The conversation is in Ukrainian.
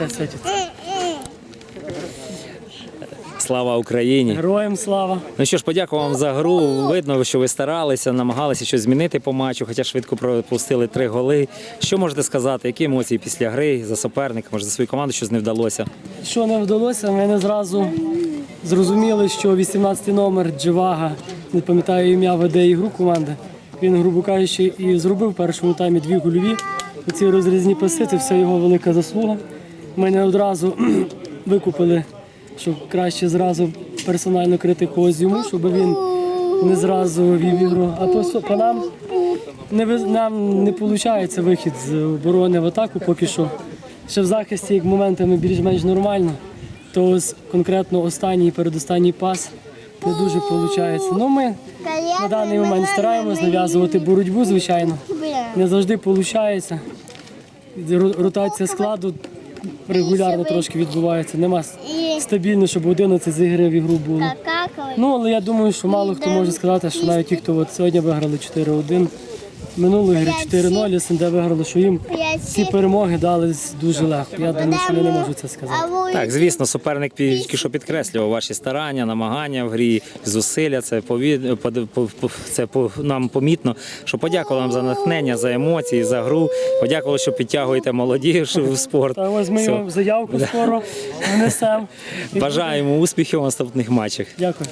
це світиться. Слава Україні! Героям слава. Ну що ж, подякую вам за гру. Видно, що ви старалися, намагалися щось змінити по матчу, хоча швидко пропустили три голи. Що можете сказати? Які емоції після гри за суперника, може за свою команду щось не вдалося? Що не вдалося, ми не зразу зрозуміли, що 18 номер Дживага, не пам'ятаю ім'я, веде ігру команди. Він, грубо кажучи, і зробив в першому таймі дві гольові. Ці розрізні паси, це все його велика заслуга. Ми не одразу викупили, що краще зразу персонально крити когось йому, щоб він не зразу вів ігру. А по, по нам не, нам не виходить вихід з оборони в атаку поки що. Ще в захисті як моментами більш-менш нормально, то ось конкретно останній передостанній пас не дуже виходить. Ну, ми на даний момент стараємось нав'язувати боротьбу, звичайно. Не завжди виходить. Ротація складу регулярно трошки відбувається. Нема стабільно, щоб 11 зігрів ігру було. Ну, але я думаю, що мало хто може сказати, що навіть ті, хто от сьогодні виграли 4-1, минулої гри 4-0, СНД виграли, що їм ці перемоги дались дуже легко. Я думаю, що вони не можуть це сказати. Так, звісно, суперник тільки що підкреслював ваші старання, намагання в грі, зусилля. Це повід... по- по- це по- нам помітно. Що подякували вам за натхнення, за емоції, за гру. Подякували, що підтягуєте молодіж в спорт. Та ось ми Все. заявку скоро внесемо. Бажаємо успіхів у наступних матчах. Дякую.